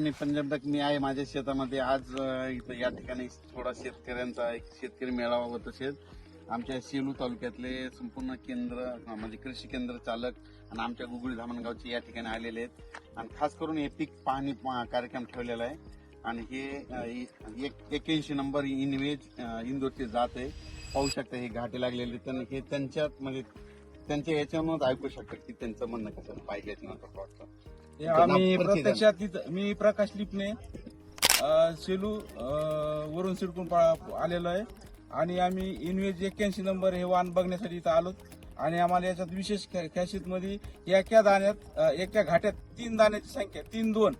मी पंजाबडक मी आहे माझ्या शेतामध्ये. आज इथं या ठिकाणी थोडा शेतकऱ्यांचा एक शेतकरी मेळावा होत तसेच आमच्या सेलू तालुक्यातले संपूर्ण केंद्र म्हणजे कृषी केंद्र चालक आणि आमच्या गुगळी धामणगावचे या ठिकाणी आलेले आहेत. आणि खास करून हे पीक पाहणी पा- कार्यक्रम ठेवलेला आहे. आणि हे एक्क्याऐंशी एक नंबर इनवेज अ, इंदोरचे जात आहे. पाहू शकता हे घाटे लागलेले त्यांना हे त्यांच्यात म्हणजे त्यांच्या याच्यावरूनच ऐकू शकतात की त्यांचं म्हणणं कसं पाहिजे हे आम्ही प्रत्यक्षात तिथं मी प्रकाश लिपणे अ, सेलू अ, वरून सिडकून पा- आलेलो आहे. आणि आम्ही इनवेज एक्क्याऐंशी नंबर हे वाहन बघण्यासाठी इथं आलो आणि आम्हाला याच्यात विशेष खॅशियत मध्ये एका दाण्यात अ, एका घाट्यात तीन दाण्याची संख्या तीन दोन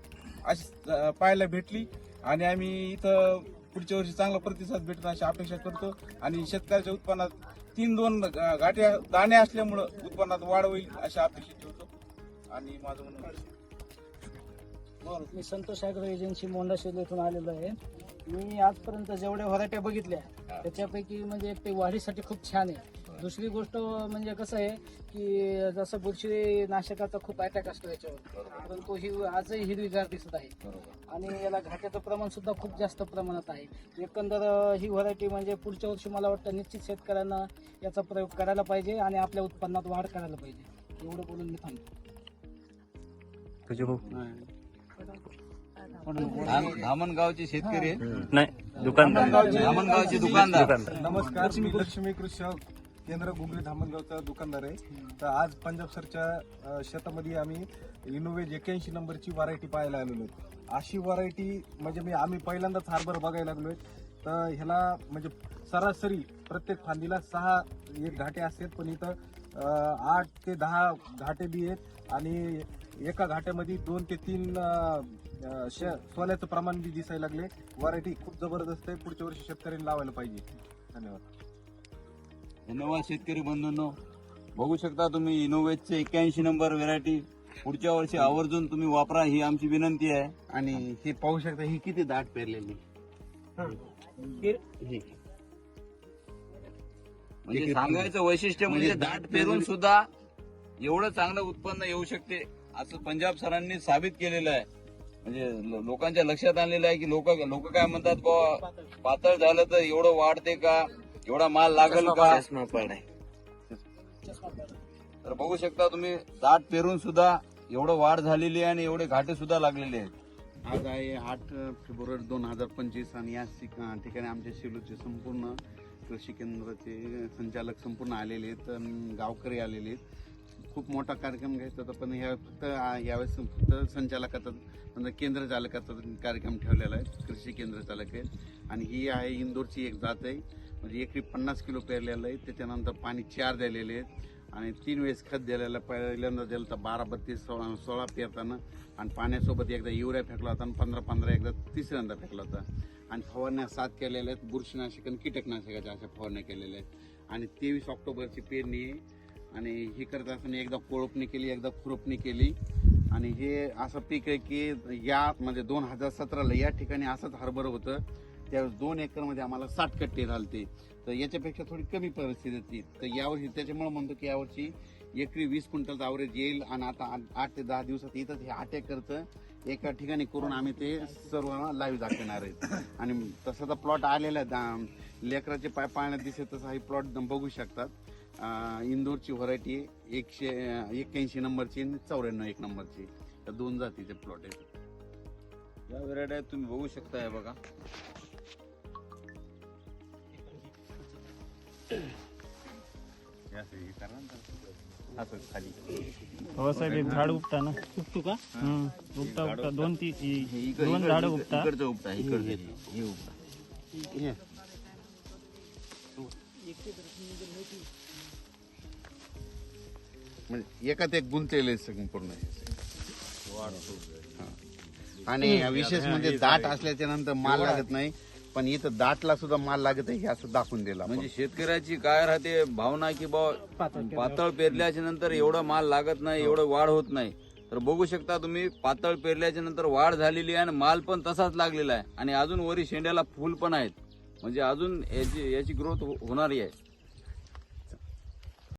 अशी अ, पाहायला भेटली. आणि आम्ही इथं पुढच्या वर्षी चांगला प्रतिसाद भेटतो अशी अपेक्षा करतो. आणि शेतकऱ्याच्या उत्पन्नात तीन दोन गाठ्या दाणे असल्यामुळं उत्पन्नात वाढ होईल अशी अपेक्षा ठेवतो. आणि माझं म्हणणं. मी संतोष ॲग्रो एजन्सी मोंडा येथून आलेलो आहे. मी आजपर्यंत जेवढ्या व्हरायट्या बघितल्या त्याच्यापैकी म्हणजे ते वाढीसाठी खूप छान आहे. दुसरी गोष्ट म्हणजे कसं आहे की जसं बुरशी नाशकाचा खूप अटॅक असतो याच्यावर. परंतु ही आजही हिरवीगार दिसत आहे. आणि याला घाट्याचं प्रमाण सुद्धा खूप जास्त प्रमाणात आहे. एकंदर ही व्हरायटी म्हणजे पुढच्या वर्षी मला वाटतं निश्चित शेतकऱ्यांना याचा प्रयोग करायला पाहिजे आणि आपल्या उत्पन्नात वाढ करायला पाहिजे. एवढं बोलून मी थांबतो. धामणगावचे शेतकरी नाही दुकानदार. धामणगावचे दुकानदार. नमस्कार मी लक्ष्मी कृषी केंद्र गुगरी धामणगावचा दुकानदार आहे. तर आज पंजाब सरच्या शेतामध्ये आम्ही इनोवेज एक्याऐंशी नंबरची व्हरायटी पाहायला आलेलो आहे. अशी व्हरायटी म्हणजे मी आम्ही पहिल्यांदाच हार्बर बघायला लागलो आहे तर ह्याला म्हणजे सरासरी प्रत्येक फांदीला सहा एक घाटे असतात पण इथं आठ ते दहा घाटे बी आहेत आणि एका घाट्यामध्ये दोन ते तीन अ, श- सोल्याचं प्रमाण बी दिसायला लागले व्हरायटी खूप जबरदस्त आहे. पुढच्या वर्षी शेतकऱ्यांनी लावायला पाहिजे. धन्यवाद. धन्यवाद शेतकरी बंधूंनो बघू शकता तुम्ही इनोवेजचे एक्क्याऐंशी नंबर व्हेरायटी पुढच्या वर्षी आवर्जून तुम्ही वापरा ही आमची विनंती आहे. आणि हे पाहू शकता ही किती दाट पेरलेली. म्हणजे सांगायचं वैशिष्ट्य म्हणजे म्हणजे दाट पेरून सुद्धा एवढं चांगलं उत्पन्न येऊ शकते असं पंजाब सरांनी साबित केलेलं आहे. म्हणजे लोकांच्या लक्षात आणलेलं आहे की लोक लोक काय म्हणतात पातळ झालं तर एवढं वाढते का? एवढा माल लागेल का? तर बघू शकता तुम्ही दाट पेरून सुद्धा एवढं वाढ झालेली आहे आणि एवढे घाटे सुद्धा लागलेले आहेत. आज आहे आठ फेब्रुवारी दोन हजार पंचवीस आणि या ठिक- ठिकाणी आमच्या शेलूचे संपूर्ण कृषी केंद्राचे संचालक संपूर्ण आलेले आहेत अन गावकरी आलेले आहेत. खूप मोठा कार्यक्रम घ्यायचा होता पण ह्या फक्त आ- यावेळेस फक्त संचालकाचा म्हणजे केंद्र चालकाचा कार्यक्रम ठेवलेला आहे कृषी केंद्र चालक आहेत. आणि ही आहे इंदोरची एक जात आहे. म्हणजे एकरी पन्नास किलो पेरलेलं आहे. त्याच्यानंतर पाणी चार दिलेले आहेत. आणि तीन वेळेस खत दिलेलं पहिल्यांदा दिलं तर बारा बत्तीस सोळा सोळा पेरताना. आणि पाण्यासोबत एकदा युरिया फेकला होता आणि पंधरा पंधरा एकदा तिसऱ्यांदा फेकला होता. आणि फवारण्या सात केलेल्या आहेत. बुरशीनाशक आणि कीटकनाशकाच्या अशा फवारण्या केलेल्या आहेत. आणि तेवीस ऑक्टोबरची पेरणी आहे. आणि हे करत असताना एकदा कोळपणी केली एकदा खुरपणी केली. आणि हे असं पीक आहे की या म्हणजे दोन हजार सतराला या ठिकाणी असंच हरभर होतं. त्यावेळेस दोन एकरमध्ये आम्हाला साठ कट्टे झालते. तर याच्यापेक्षा थोडी कमी परिस्थिती होती. तर यावर्षी त्याच्यामुळे म्हणतो की यावर्षी एकरी वीस क्विंटलचं ॲव्हरेज येईल आणि आता आठ- ते दहा दिवसात इथंच हे आठ एकरचं एका ठिकाणी करून आम्ही ते सर्व लाईव्ह दाखवणार आहेत आणि तसा तर प्लॉट आलेला आहे. लेकराचे पाय पाळण्यात दिसत तसा हे प्लॉट बघू शकतात. इंदोरची व्हरायटी एकशे एक्क्याऐंशी नंबरची आणि चौऱ्याण्णव एक नंबरची. तर दोन जातीचे प्लॉट आहेत. या व्हरायटी तुम्ही बघू शकता हे बघा. हो साहेब एक झाड उपटा ना उपटू का. उपटा उपटा दोन ती इ- इकड- दोन इकड- झाड इकड- उपटा इकडचं उपटा इकडचं हे उपटा हे. म्हणजे एकात एक गुंतलेले संपूर्ण हे. हा. आणि विशेष म्हणजे दाट असल्याच्या नंतर माल लागत नाही पण इथं दाटला सुद्धा माल लागत आहे हे असं दाखवून दिला म्हणजे शेतकऱ्याची काय राहते भावना की बा पातळ पेरल्याच्या नंतर एवढं माल लागत नाही एवढं वाढ होत नाही. तर बघू शकता तुम्ही पातळ पेरल्याच्या नंतर वाढ झालेली आहे आणि माल पण तसाच लागलेला आहे. आणि अजून वरी शेंड्याला फुल पण आहेत. म्हणजे अजून याची याची ग्रोथ होणारी आहे.